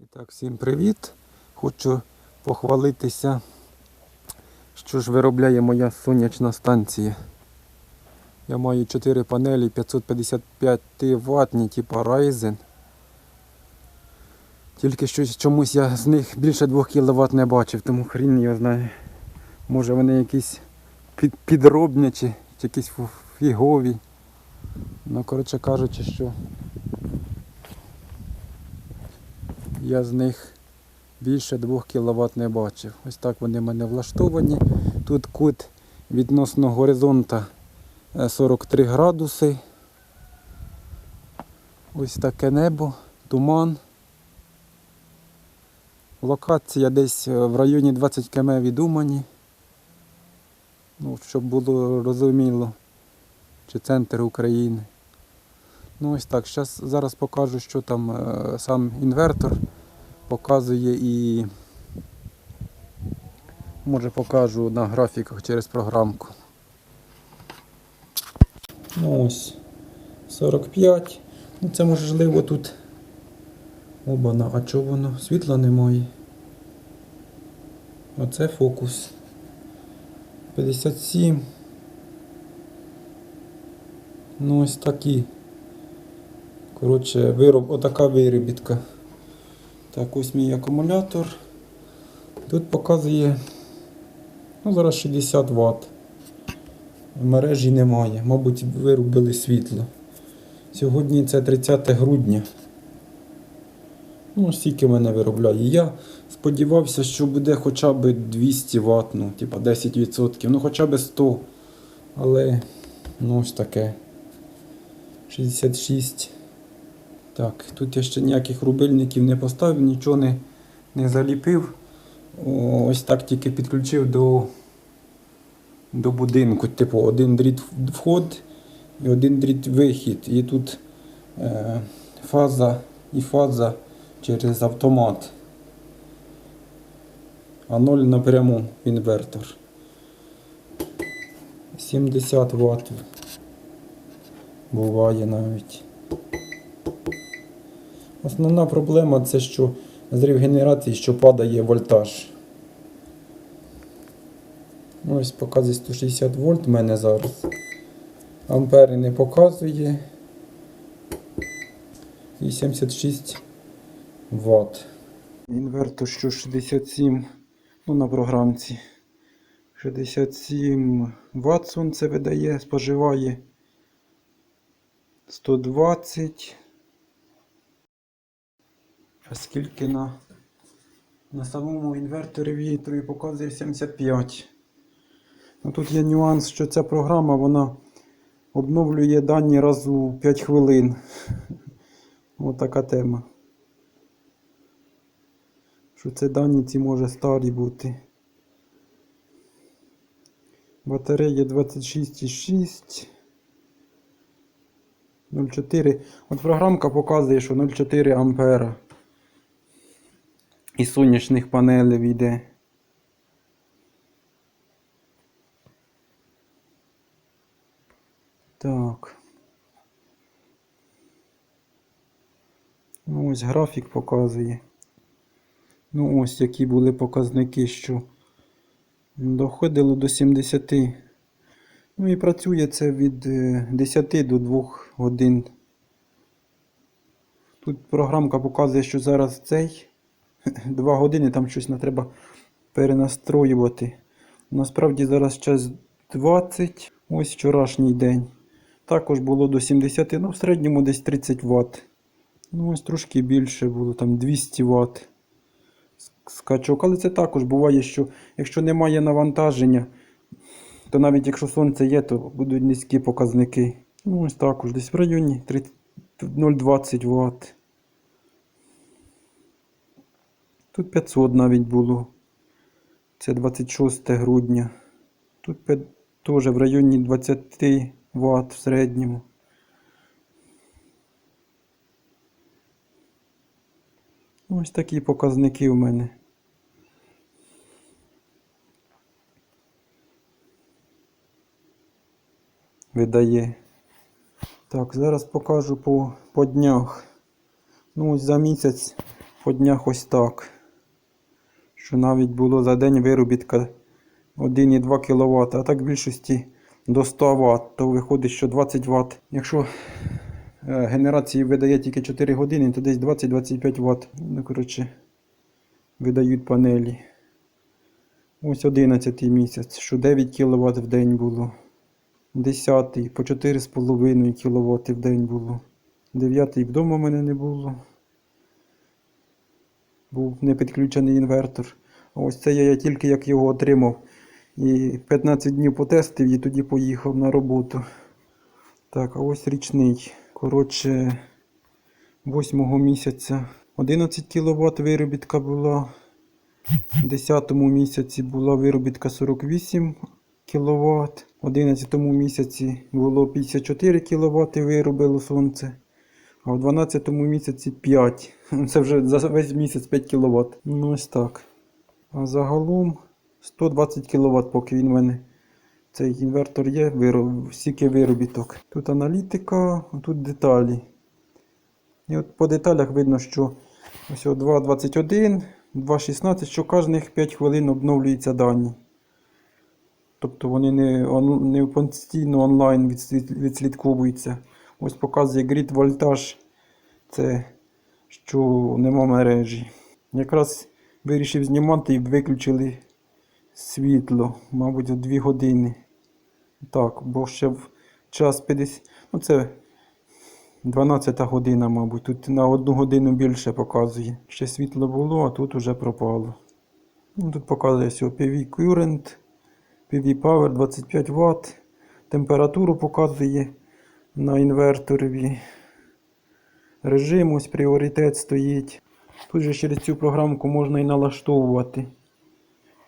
І так, всім привіт! Хочу похвалитися, що ж виробляє моя сонячна станція. Я маю 4 панелі 555 ватні, типу Ryzen. Тільки що чомусь я з них більше 2 кВт не бачив, тому хрін його знає. Може вони якісь під, підробнячі, якісь фігові. Ну, коротше кажучи, що я з них більше 2 кВт не бачив. Ось так вони в мене влаштовані. Тут кут відносно горизонта е, 43 градуси. Ось таке небо, туман. Локація десь е, в районі 20 км від Умані. Ну, щоб було розуміло, чи центр України. Ну ось так, щас, зараз покажу, що там е, сам інвертор показує і може покажу на графіках через програмку. Ну ось 45. Ну це можливо тут. Обана, а чого воно? Світла немає. Оце фокус. 57. Ну ось такі. Коротше, вироб, отака виробітка. Так, ось мій акумулятор. Тут показує ну, зараз 60 Вт. Мережі немає. Мабуть, виробили світло. Сьогодні це 30 грудня. Ну, стільки мене виробляє. Я сподівався, що буде хоча б 200 Вт, ну, типа 10%, ну хоча б 100. Але ну ось таке. 66. Так, тут я ще ніяких рубильників не поставив, нічого не, не заліпив. Ось так тільки підключив до, до будинку. Типу, один дріт вход і один дріт вихід. І тут е, фаза і фаза через автомат. А 0 напряму інвертор. 70 Вт буває навіть. Основна проблема це що зрив генерації, що падає вольтаж. Ось показує 160 вольт в мене зараз. Ампери не показує. І 76 Вт. Інвертор що 67, ну на програмці. 67 Вт сонце видає, споживає 120. А скільки на, на самому інверторі вітрові показує 75. Ну, тут є нюанс, що ця програма вона обновлює дані раз у 5 хвилин. Ось така тема. Що це дані ці може старі бути. Батарея 26,6. 0,4. От програмка показує, що 0,4 ампера. І сонячних панелей йде. Так. Ну, ось графік показує. Ну, ось які були показники, що доходило до 70. Ну і працює це від е, 10 до 2 годин. Тут програмка показує, що зараз цей 2 години, там щось не треба перенастроювати. Насправді зараз час 20, ось вчорашній день. Також було до 70, ну в середньому десь 30 Вт. Ну ось трошки більше було, там 200 Вт. Скачок. Але це також буває, що якщо немає навантаження, то навіть якщо сонце є, то будуть низькі показники. Ну ось також десь в районі 30 0,20 Вт. Тут 500 навіть було. Це 26 грудня. Тут теж в районі 20 Вт в середньому. Ось такі показники у мене. Видає. Так, зараз покажу по, по днях. Ну, ось за місяць по днях ось так. Що навіть було за день виробітка 1,2 кВт, а так в більшості до 100 Вт, то виходить, що 20 Вт. Якщо е, генерації видає тільки 4 години, то десь 20-25 Вт. Ну, коротше, видають панелі. Ось 11 місяць, що 9 кВт в день було. 10 по 4,5 кВт в день було. 9 вдома в мене не було. Був не підключений інвертор. Ось це я, я тільки як його отримав. І 15 днів потестив і тоді поїхав на роботу. Так, а ось річний. Коротше, 8 місяця 11 кВт виробітка була. В 10 місяці була виробітка 48 кВт. В 11 місяці було 54 кВт виробило сонце. А в 12 місяці 5. Це вже за весь місяць 5 кВт. Ну ось так. А загалом 120 кВт, поки він в мене. Цей інвертор є, вироб, стільки виробіток. Тут аналітика, тут деталі. І от по деталях видно, що ось 2.21, 2.16, що кожних 5 хвилин обновлюються дані. Тобто вони не, не постійно онлайн відслід- відслідковуються. Ось показує грід вольтаж. Це що нема мережі. Якраз вирішив знімати і виключили світло, мабуть, о 2 години. Так, бо ще в час 50. Ну це 12 година, мабуть. Тут на одну годину більше показує. Ще світло було, а тут уже пропало. Ну, тут показує все PV Current, PV Power 25 Вт. Температуру показує на інверторові. Режим ось пріоритет стоїть. Тут же через цю програмку можна і налаштовувати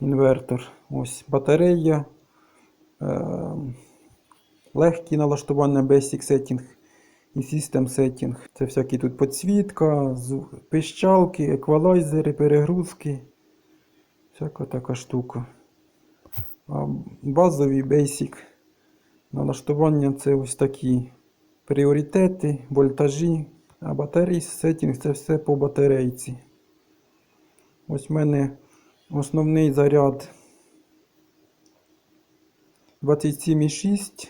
інвертор. Ось батарея. Е- легкі налаштування Basic Setting і System Setting. Це всякі тут підсвітка, пищалки, еквалайзери, перегрузки. Всяка така штука. А базові Basic налаштування це ось такі пріоритети, вольтажі, а батарей сеттінг це все по батарейці. Ось в мене основний заряд 27,6,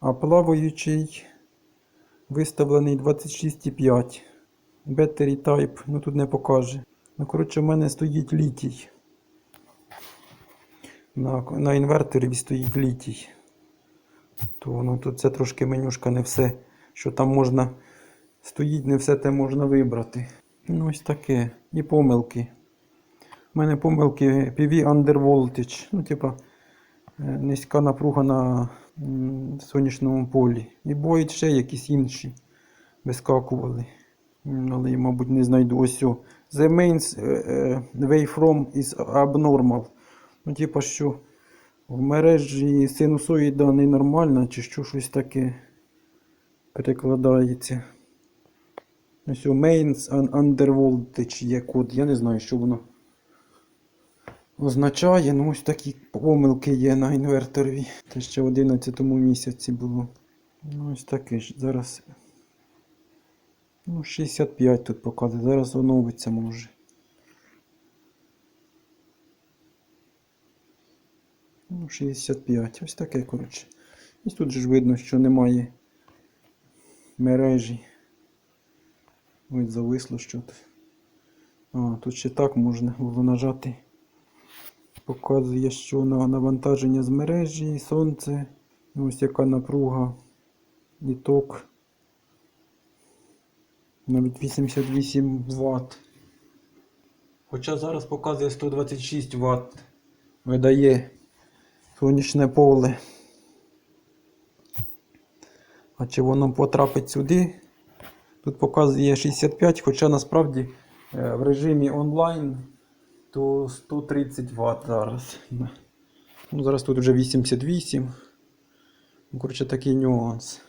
а плаваючий виставлений 26,5. Battery Type, ну тут не покаже. Ну, коротше, в мене стоїть літій. На, на інверторі стоїть літій. То ну, тут це трошки менюшка не все, що там можна стоїть, не все те можна вибрати. Ну, ось таке. І помилки. У мене помилки PV under voltage. Ну, типа, е, низька напруга на сонячному полі. І бувають ще якісь інші вискакували. Але я, мабуть, не знайду ось. The main е, е, waveform is abnormal. Ну, типа, що в мережі синусоїда ненормальна, чи що щось таке перекладається. Ось у mains under voltage є код. Я не знаю, що воно означає. Ну ось такі помилки є на інверторі. Це ще в 11 місяці було. Ну ось таке ж. Зараз. Ну, 65 тут показує. Зараз оновиться може. Ну, 65. Ось таке, коротше. І тут же ж видно, що немає мережі. Ось зависло що то. А, тут ще так можна було нажати. Показує, що на навантаження з мережі, сонце. Ось яка напруга і ток. Навіть 88 Вт. Хоча зараз показує 126 Вт. Видає сонячне поле. А чи воно потрапить сюди? Тут показує 65, хоча насправді е, в режимі онлайн то 130 Вт зараз. Ну, зараз тут вже 88. Ну, коротше, такий нюанс.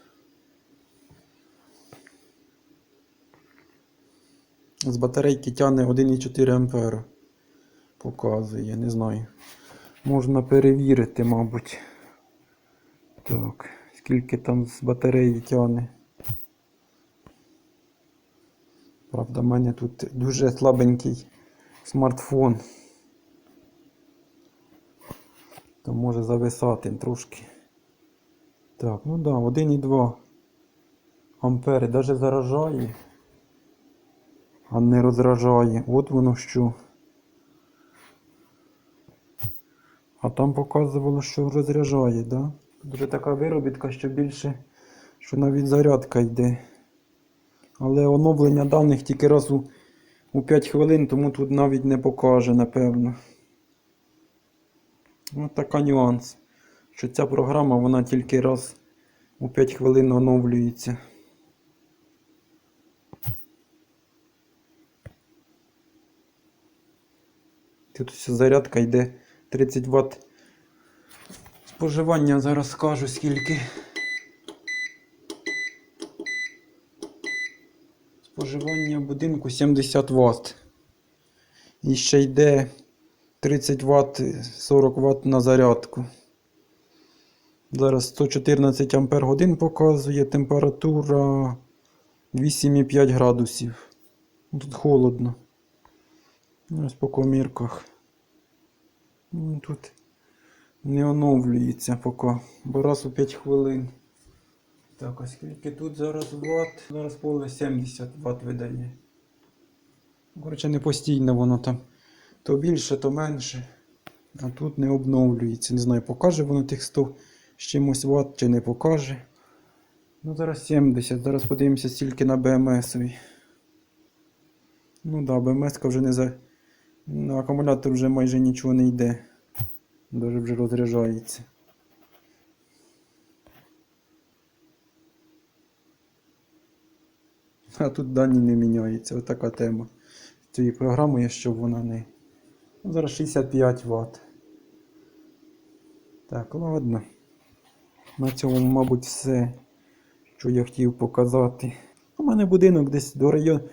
З батарейки тягне 1,4 А. Показує, не знаю. Можна перевірити, мабуть. Так, скільки там з батареї тягне. Правда, в мене тут дуже слабенький смартфон. То може зависати трошки. Так, ну да, 1,2 ампери навіть заражає, а не розражає. От воно що. А там показувало, що розряджає, да? Тут вже така виробітка, що більше, що навіть зарядка йде. Але оновлення даних тільки раз у, у 5 хвилин, тому тут навіть не покаже, напевно. Ось така нюанс. Що ця програма вона тільки раз у 5 хвилин оновлюється. Тут ось зарядка йде 30 Вт. Споживання зараз скажу скільки. Споживання будинку 70 Вт. І ще йде 30 Вт, 40 Вт на зарядку. Зараз 114 Ампер годин показує температура 8,5 градусів. Тут холодно. Ось по комірках. Ну, Тут не оновлюється поки, бо раз у 5 хвилин. Так, а скільки тут зараз ватт? Зараз поле 70 Вт видає. Коротше, не постійно воно там. То більше, то менше. А тут не обновлюється. Не знаю, покаже воно тих 100 з чимось Вт чи не покаже. Ну, зараз 70. Зараз подивимося стільки на БМСові. Ну так, да, БМС вже не за. На акумулятор вже майже нічого не йде. Даже вже розряджається. А тут дані не міняються. Отака тема цієї програми, щоб вона не. Ну, зараз 65 Вт. Так, ладно. На цьому, мабуть, все, що я хотів показати. У мене будинок десь до району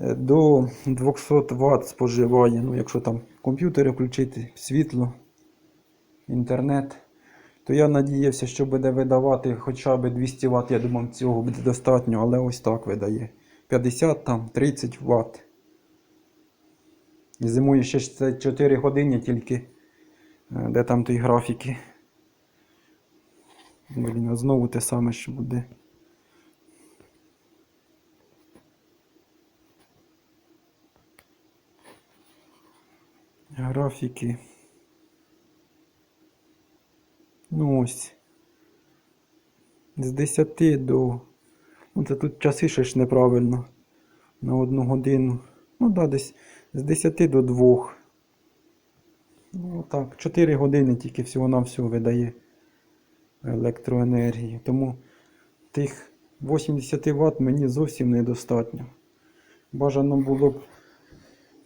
до 200 Вт споживає. Ну, якщо там комп'ютери включити, світло, інтернет, то я надіявся, що буде видавати хоча б 200 Вт. Я думав, цього буде достатньо, але ось так видає. 50 там 30 Вт. Зимою ще 4 години тільки. Е, Де там той графіки? Блін, знову те саме, що буде. Графіки. Ну ось. З 10 до. Ну це тут часи ще ж неправильно. На одну годину. Ну да, десь з 10 до 2. Ну так, 4 години тільки всього на всього видає електроенергії. Тому тих 80 Вт мені зовсім недостатньо. Бажано було б.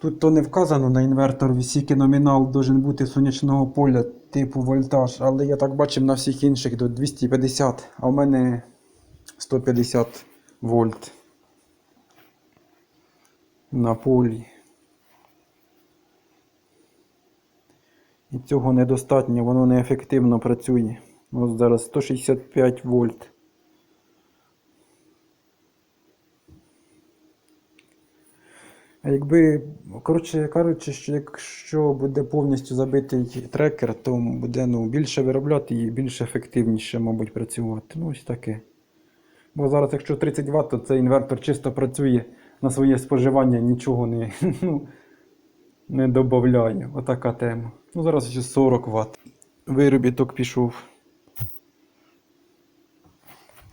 Тут то не вказано на інвертор, скільки номінал должен бути сонячного поля типу вольтаж, але я так бачив на всіх інших до 250, а в мене 150 вольт на полі. І цього недостатньо, воно неефективно працює. Ось зараз 165 вольт. Якби, коротше кажучи, що якщо буде повністю забитий трекер, то буде ну, більше виробляти і більш ефективніше, мабуть, працювати. Ну, ось таке. Бо зараз, якщо 30 Вт, то цей інвертор чисто працює на своє споживання, нічого не ну, не додає. Отака тема. Ну, зараз ще 40 Вт. Виробіток пішов.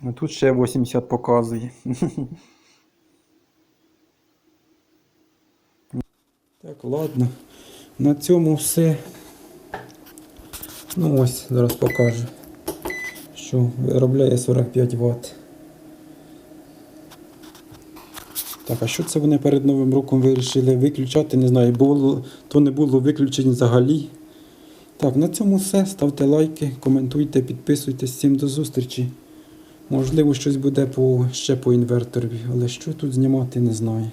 А тут ще 80 показує. Так, ладно. На цьому все. Ну ось, зараз покажу, що виробляє 45 Вт. Так, а що це вони перед Новим роком вирішили виключати? Не знаю, було, то не було виключень взагалі. Так, на цьому все. Ставте лайки, коментуйте, підписуйтесь. Всім до зустрічі. Можливо, щось буде по, ще по інверторі, але що тут знімати, не знаю.